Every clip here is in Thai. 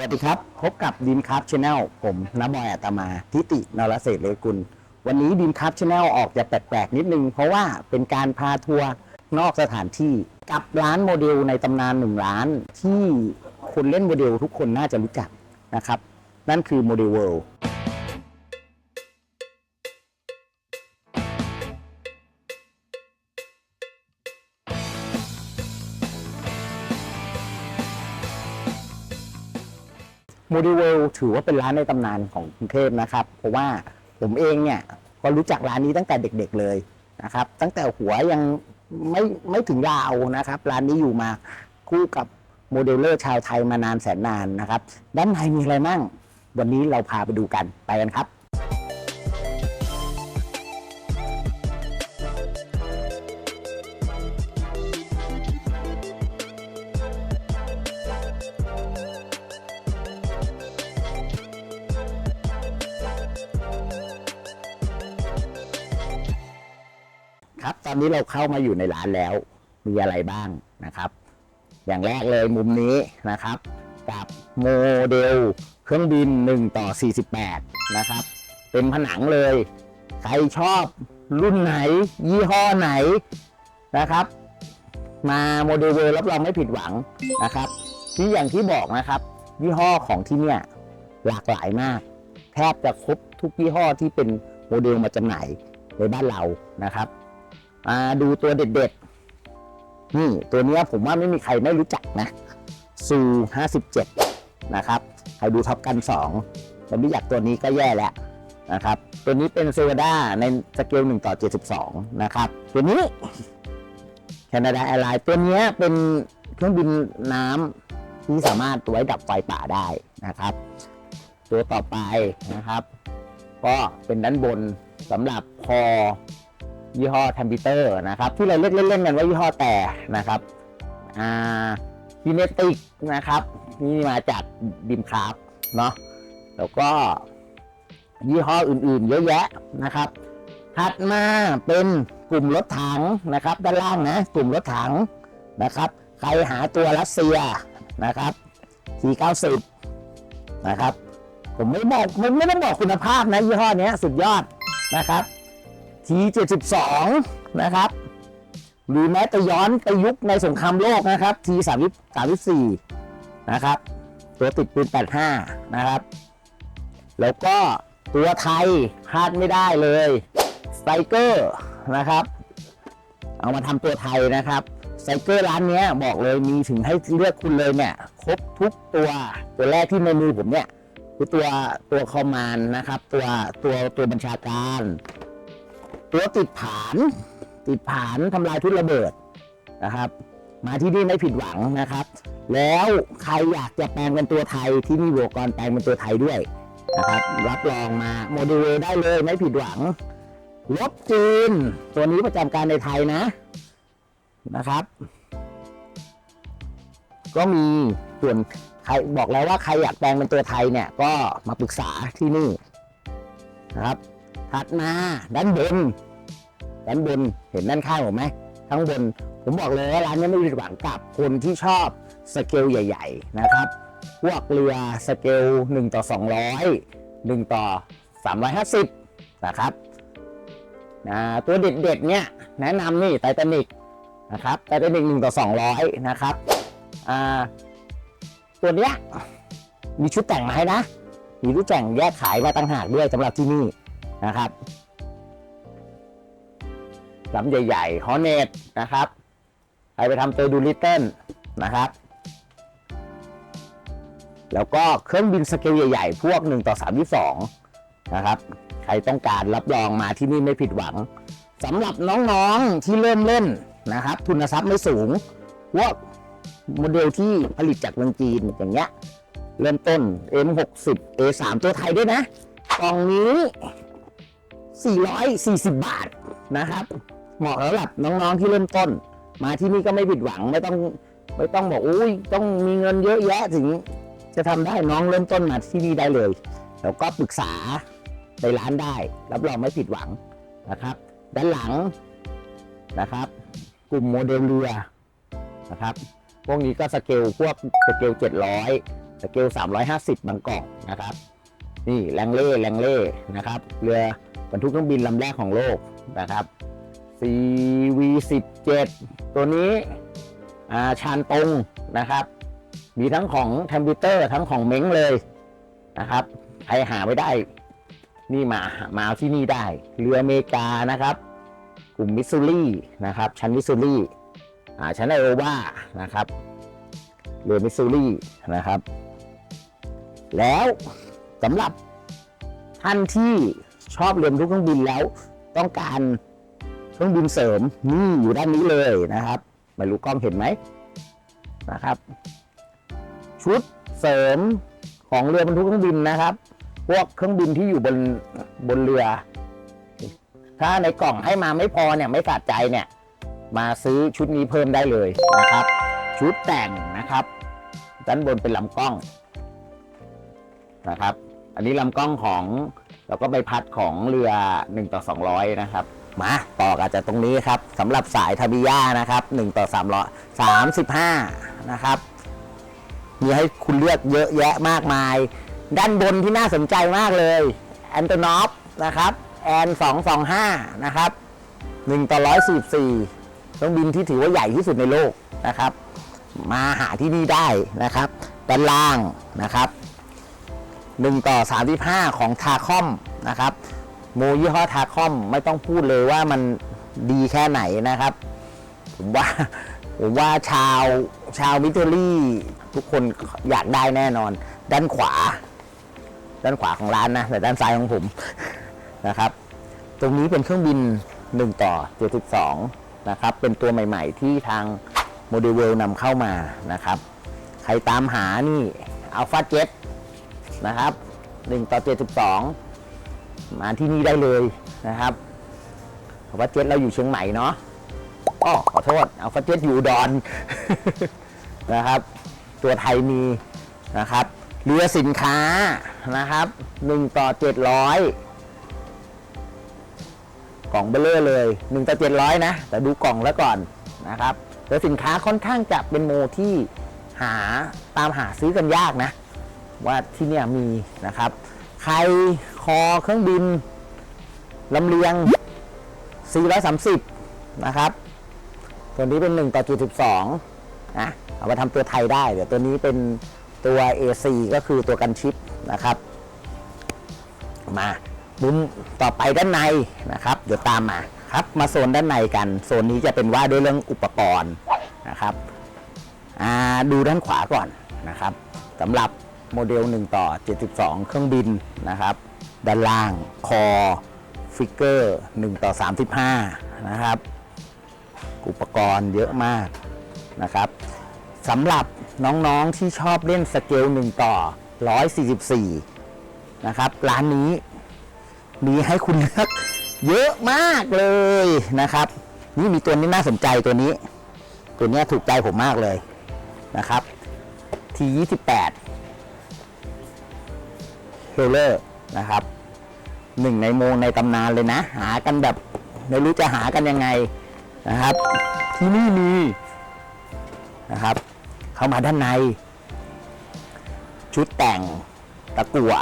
วัสดีครับ พบกับดีมคัพชาแนลผมน้าบอยอัตมาทิตินรเศษเลกุล วันนี้ดีมคัพชาแนลออกจะแปลกๆนิดนึง เพราะว่าเป็นการพาทัวร์นอกสถานที่กับร้านโมเดลในตำนานหนึ่งร้านที่คนเล่นโมเดลทุกคนน่าจะรู้จักนะครับ นั่นคือโมเดลเวิลด์ มเดลเวลถือว่าเป็นร้านในตำนานของกรุงเทพนะครับ เพราะว่าผมเองเนี่ยก็รู้จักร้านนี้ตั้งแต่เด็กๆเลยนะครับ ตั้งแต่หัวยังไม่ไม่ถึงยาวนะครับ ร้านนี้อยู่มาคู่กับโมเดลเลอร์ชาวไทยมานานแสนนานนะครับ ด้านในมีอะไรมั่ง วันนี้เราพาไปดูกันไปกันครับ ครับ ตอนนี้เราเข้ามาอยู่ในร้านแล้ว มีอะไรบ้างนะครับ อย่างแรกเลยมุมนี้นะครับ กับโมเดลเครื่องบิน 1 ต่อ 48 นะครับ เป็นผนังเลย ใครชอบรุ่นไหน ยี่ห้อไหนนะครับ มาโมเดลเวลรับรองไม่ผิดหวังนะครับที่อย่างที่บอกนะครับ ยี่ห้อของที่เนี่ยหลากหลายมาก แทบจะครบทุกยี่ห้อที่เป็นโมเดลมาจำหน่ายในบ้านเรานะครับ มาดูตัวเด็ดๆ นี่ตัวนี้ผมว่าไม่มีใครไม่รู้จักนะซู57 นะครับ ใครดูท็อปกัน2แต่ไม่อยากตัวนี้ก็แย่แล้วนะครับ ตัวนี้เป็นเซวด้าในสเกล1ต่อ 72 นะครับ ตัวนี้แคนาดาแอร์ไลน์ตัวนี้เป็นเครื่องบินน้ำที่สามารถไว้ดับไฟป่าได้นะครับ ตัวต่อไปนะครับ ก็เป็นด้านบนสำหรับคอ ยี่ห้อทมพิเตอร์นะครับ ที่เราเรียกเล่นๆกันว่ายี่ห้อแต่นะครับอ่าพิเนติกนะครับ นี่มาจากดิมคราฟเนาะแล้วก็ยี่ห้ออื่นๆ เยอะแยะนะครับถัดมาเป็นกลุ่มรถถังนะครับ ด้านล่างนะกลุ่มรถถังนะครับ ใครหาตัวรัสเซียนะครับ 490 นะครับ ผมไม่บอกไม่ไม่ต้องบอกคุณภาพนะยี่ห้อนี้สุดยอดนะครับ T72 นะครับ หรือแม้แต่ย้อนไปยุคในสงครามโลกนะครับ T34 นะครับ ตัวติดปืน85 นะครับ แล้วก็ตัวไทยพลาดไม่ได้เลยสไตเกอร์นะครับ เอามาทำตัวไทยนะครับไตเกอร์ร้านนี้บอกเลยมีถึงให้เลือกคุณเลยเนี่ย ครบทุกตัวตัวแรกที่ในมือผมเนี่ยคือตัวตัวคอมมานนะครับ ตัวตัวตัวบัญชาการ ตัวติดผานติดผานทำลายทุนระเบิดนะครับ มาที่นี่ไม่ผิดหวังนะครับ แล้วใครอยากจะแปลงเป็นตัวไทยที่นี่บวกกรแปลงเป็นตัวไทยด้วยนะครับ รับรองมาโมเดลได้เลยไม่ผิดหวังลบจีน ตัวนี้ประจำการในไทยนะนะครับ ก็มีส่วนใครบอกแล้วว่าใครอยากแปลงเป็นตัวไทยเนี่ย ก็มาปรึกษาที่นี่นะครับ ถัดมาด้านบนด้านบนเห็นด้านข้างผมไหมข้างบนผมบอกเลยว่าร้านนี้ไม่ผิดหวังกับคนที่ชอบสเกลใหญ่ ๆ นะครับพวกเรือสเกล1ต่อ200 1 ต่อ 350 นะครับนะตัวเด็ดๆเนี่ยแนะนำนี่ไททานิกนะครับไททานิก1ต่อ 200 นะครับอ่าตัวเนี้ยมีชุดแต่งมาให้นะ มีชุดแต่งแยกขายมาต่างหากด้วยสำหรับที่นี่ นะครับลำใหญ่ๆฮอเนตนะครับใครไปทำเตอร์ดูลิเติลนะครับ แล้วก็เครื่องบินสเกลใหญ่ๆ พวก 1 ต่อ 32 นะครับ ใครต้องการรับรองมาที่นี่ไม่ผิดหวังสำหรับน้องๆที่เริ่มเล่นนะครับ ทุนทรัพย์ไม่สูงพวกโมเดลที่ผลิตจากเมืองจีนอย่างเงี้ย เริ่มต้น M60 A3 ตัวไทยด้วยนะกล่องนี้ 440 บาทนะครับ เหมาะสำหรับน้องๆที่เริ่มต้น มาที่นี่ก็ไม่ผิดหวังไม่ต้องไม่ต้องบอกอุ้ยต้องมีเงินเยอะแยะถึง จะทำได้น้องเริ่มต้นมาที่นี่ได้เลยแล้วก็ปรึกษาในร้านได้ รับรองไม่ผิดหวังนะครับ ด้านหลังนะครับ กลุ่มโมเดลเรือนะครับ พวกนี้ก็สเกลพวกสเกล 700 สเกล 350 บางกอกนะครับ นี่แรงเล่แรงเล่นะครับ เรือ บรรทุกเครื่องบินลำแรกของโลกนะครับ CV17 ตัวนี้ชานตรงนะครับ มีทั้งของแทมพิวเตอร์ทั้งของเม้งเลยนะครับ ใครหาไม่ได้ นี่มามาเอาที่นี่ได้ เรืออเมริกานะครับ กลุ่มมิสซูรีนะครับ ชั้นมิสซูรี่ชั้นไอโอวานะครับ เรือมิสซูรีนะครับ แล้วสำหรับท่านที่ ชอบเรียนรู้เครื่องบินแล้ว ต้องการเครื่องบินเสริมนี่อยู่ด้านนี้เลยนะครับ ไม่รู้กล้องเห็นไหมนะครับ ชุดเสริมของเรือบรรทุกเครื่องบินนะครับ พวกเครื่องบินที่อยู่บนบนเรือ ถ้าในกล่องให้มาไม่พอเนี่ยไม่สะใจเนี่ย มาซื้อชุดนี้เพิ่มได้เลยนะครับ ชุดแต่งนะครับ ด้านบนเป็นลำกล้องนะครับ อันนี้ลำกล้องของ แล้วก็ใบพัดของเรือ 1 ต่อ 200 นะครับ มาต่อกันจากตรงนี้ครับสำหรับสายทาบิยานะครับ 1 ต่อ 300 35 นะครับ มีให้คุณเลือกเยอะแยะมากมาย ด้านบนที่น่าสนใจมากเลยแอนโตนอฟนะครับแอน225 นะครับ 1 ต่อ 144เครื่องบินที่ถือว่าใหญ่ที่สุดในโลกนะครับ มาหาที่นี่ได้นะครับ ด้านล่างนะครับ 1 ต่อ 35 ของทาคอมนะครับโมยี่ห้อทาคอมไม่ต้องพูดเลยว่ามันดีแค่ไหนนะครับ ผมว่าผมว่าชาวชาวมิเตอรี่ทุกคนอยากได้แน่นอน ด้านขวา ด้านขวาของร้านนะแต่ด้านซ้ายของผมนะครับ ตรงนี้เป็นเครื่องบิน 1 ต่อ 72 นะครับ เป็นตัวใหม่ ๆ ที่ทางโมเดลเวลนำเข้ามานะครับ ใครตามหานี่อัลฟาเจ็ต นะครับ1ต่อ72 มาที่นี่ได้เลยนะครับอัลฟาเจ็ตเราอยู่เชียงใหม่เนาะอ้อขอโทษ เอัลฟาเจ็ตอยู่ดอนนะครับ ตัวไทยมีนะครับ เรือสินค้านะครับ1ต่อ700 กล่องเบลเลอร์เลย1ต่อ700 นะ แต่ดูกล่องแล้วก่อนนะครับเรือสินค้าค่อนข้างจะเป็นโมที่หาตามหาซื้อกันยากนะ ว่าที่เนี่ยมีนะครับ ใครคอเครื่องบินลำเลียง 430 นะครับ ตัวนี้เป็น 1 ต่อ72นะเอามาทำตัวไทยได้ เดี๋ยวตัวนี้เป็นตัว AC ก็คือตัวกันชิปนะครับ มามุมต่อไปด้านในนะครับ เดี๋ยวตามมาครับ มาโซนด้านในกัน โซนนี้จะเป็นว่าด้วยเรื่องอุปกรณ์นะครับอ่าดูด้านขวาก่อนนะครับสำหรับ โมเดล 1 ต่อ 72 เครื่องบินนะครับ ด้านล่างคอฟิกเกอร์ 1 ต่อ 35 นะครับ อุปกรณ์เยอะมากนะครับสำหรับน้องๆที่ชอบเล่นสเกล 1 ต่อ 144 นะครับ ร้านนี้มีให้คุณเลือกเยอะมากเลยนะครับ นี่มีตัวนี้น่าสนใจตัวนี้ ตัวนี้ถูกใจผมมากเลยนะครับ T28 เฮลเลอร์นะครับหนึ่งในโมงในตำนานเลยนะ หากันแบบไม่รู้จะหากันยังไงนะครับ ที่นี่มีนะครับ เข้ามาด้านใน ชุดแต่งตะกั่ว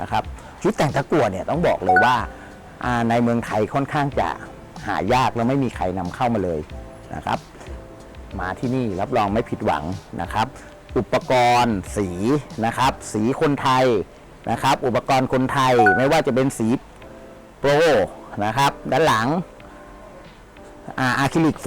นะครับ ชุดแต่งตะกั่วเนี่ยต้องบอกเลยว่าในเมืองไทยค่อนข้างจะหายากแล้วไม่มีใครนำเข้ามาเลยนะครับ มาที่นี่รับรองไม่ผิดหวังนะครับ อุปกรณ์สีนะครับ สีคนไทย นะครับ อุปกรณ์คนไทยไม่ว่าจะเป็นสีโปรนะครับ ด้านหลังอะคริลิกโฟ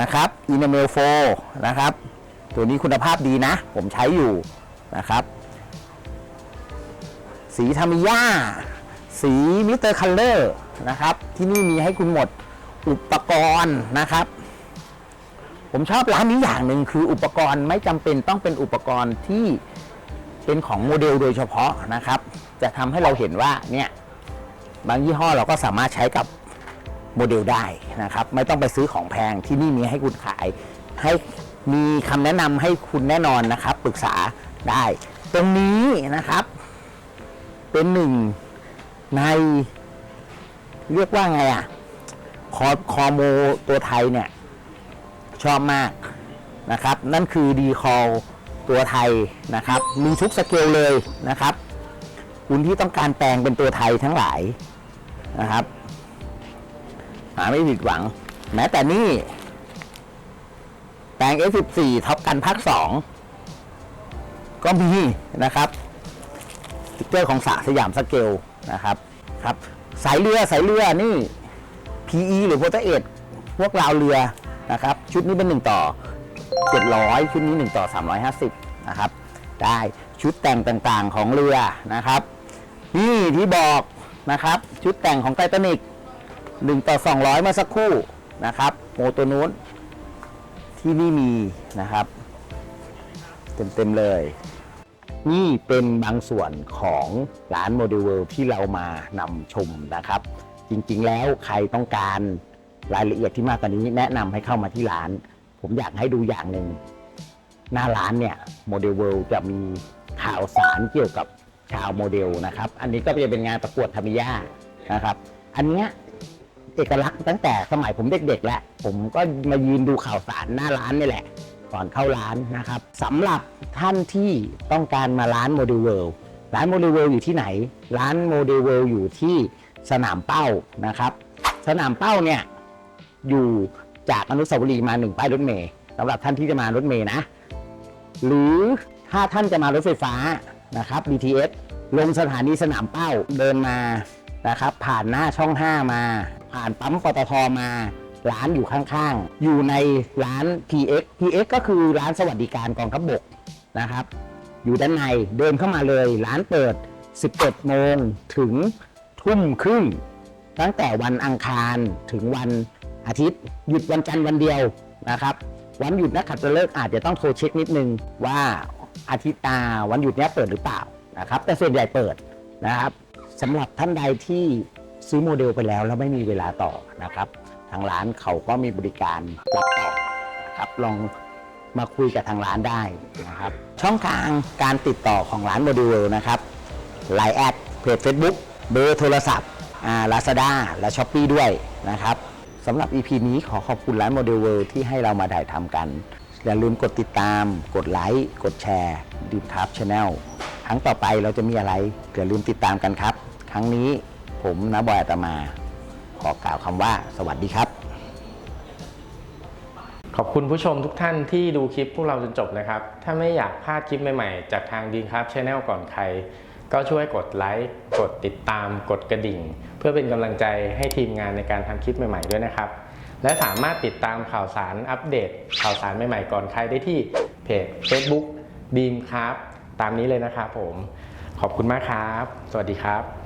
นะครับอินาเมลโฟนะครับ ตัวนี้คุณภาพดีนะ ผมใช้อยู่นะครับ สีทามิยาสีมิสเตอร์คัลเลอร์นะครับ ที่นี่มีให้คุณหมดอุปกรณ์นะครับ ผมชอบร้านนี้อย่างหนึ่งคืออุปกรณ์ไม่จำเป็นต้องเป็นอุปกรณ์ที่ เป็นของโมเดลโดยเฉพาะนะครับ จะทำให้เราเห็นว่าเนี่ยบางยี่ห้อเราก็สามารถใช้กับโมเดลได้นะครับ ไม่ต้องไปซื้อของแพงที่นี่มีให้คุณขาย ให้มีคำแนะนำให้คุณแน่นอนนะครับ ปรึกษาได้ ตรงนี้นะครับ เป็นหนึ่งใน เรียกว่าไงอะคอคอโมตัวไทยเนี่ย ชอบมากนะครับ นั่นคือดีคอล ตัวไทยนะครับ มีทุกสเกลเลยนะครับ คุณที่ต้องการแปลงเป็นตัวไทยทั้งหลายนะครับ หาไม่ผิดหวัง แม้แต่นี่ แปลง F14 ท็อปกันภาค2ก็มีนะครับสติ๊กเกอร์ของสาสยามสเกลนะครับครับ สายเรือสายเรือนี่ PE หรือโพเทเอทพวกราวเรือนะครับ ชุดนี้เป็น1ต่อ 700 ชุดนี้ 1 ต่อ 350 นะครับ ได้ชุดแต่งต่างๆของเรือนะครับ นี่ที่บอกนะครับ ชุดแต่งของไททานิก1 ต่อ 200 เมื่อสักครู่นะครับโมตัวนู้นที่นี่มีนะครับ เต็ม ๆ เลย นี่เป็นบางส่วนของร้านโมเดลเวิลด์ที่เรามานำชมนะครับ จริง ๆ แล้วใครต้องการรายละเอียดที่มากกว่านี้แนะนำให้เข้ามาที่ร้าน ผมอยากให้ดูอย่างหนึ่ง หน้าร้านเนี่ยโมเดลเวิลด์จะมีข่าวสารเกี่ยวกับชาวโมเดลนะครับ อันนี้ก็จะเป็นงานประกวดธรรมิยานะครับ อันเนี้ยเอกลักษณ์ตั้งแต่สมัยผมเด็กๆแล้วผมก็มายืนดูข่าวสารหน้าร้านนี่แหละ ก่อนเข้าร้านนะครับสำหรับท่านที่ต้องการมาร้านโมเดลเวิลด์ร้านโมเดลเวิลด์อยู่ที่ไหน ร้านโมเดลเวิลด์อยู่ที่สนามเป้านะครับ สนามเป้าเนี่ยอยู่ จากอนุสาวรีย์มาหนึ่งป้ายรถเมย์สำหรับท่านที่จะมารถเมย์นะ หรือถ้าท่านจะมารถไฟฟ้านะครับ BTS ลงสถานีสนามเป้าเดินมานะครับ ผ่านหน้าช่อง 5 มา ผ่านปั๊มปตทมาร้านอยู่ข้างๆ อยู่ในร้าน PX PX ก็คือร้านสวัสดิการกองทัพบกนะครับ อยู่ด้านในเดินเข้ามาเลย ร้านเปิด 11โมงถึงทุ่มครึ่งตั้งแต่วันอังคารถึงวัน อาทิตย์ หยุดวันจันทร์วันเดียวนะครับ วันหยุดนักขัตฤกษ์อาจจะต้องโทรเช็คนิดนึงว่าอาทิตย์ตาวันหยุดนี้เปิดหรือเปล่านะครับแต่ส่วนใหญ่เปิดนะครับสำหรับท่านใดที่ซื้อโมเดลไปแล้วแล้วไม่มีเวลาต่อนะครับ ทางร้านเขาก็มีบริการรับต่อนะครับลองมาคุยกับทางร้านได้นะครับ ช่องทางการติดต่อของร้านโมเดลนะครับไลน์แอดเพจ Facebook เบอร์โทรศัพท์ลาซาด้าและช้อปปีด้วยนะครับ สำหรับ EP นี้ขอขอบคุณร้านโมเดลเวิลด์ที่ให้เรามาถ่ายทำกัน อย่าลืมกดติดตาม กดไลค์ กดแชร์ดิมทับชาแนลครั้งต่อไปเราจะมีอะไรอย่าลืมติดตามกันครับ ครั้งนี้ผมนะบอยอาตมา ขอกล่าวคำว่า สวัสดีครับ ขอบคุณผู้ชมทุกท่านที่ดูคลิปพวกเราจนจบนะครับ ถ้าไม่อยากพลาดคลิปใหม่ๆ จากทางดีครับช n แนลก่อนใคร ก็ช่วยกดไลค์กดติดตามกดกระดิ่ง เพื่อเป็นกำลังใจให้ทีมงานในการทำคลิปใหม่ๆด้วยนะครับ และสามารถติดตามข่าวสารอัปเดต ข่าวสารใหม่ๆ ก่อนใครได้ที่เพจ Facebook ดีมครับ ตามนี้เลยนะครับผม ขอบคุณมากครับ สวัสดีครับ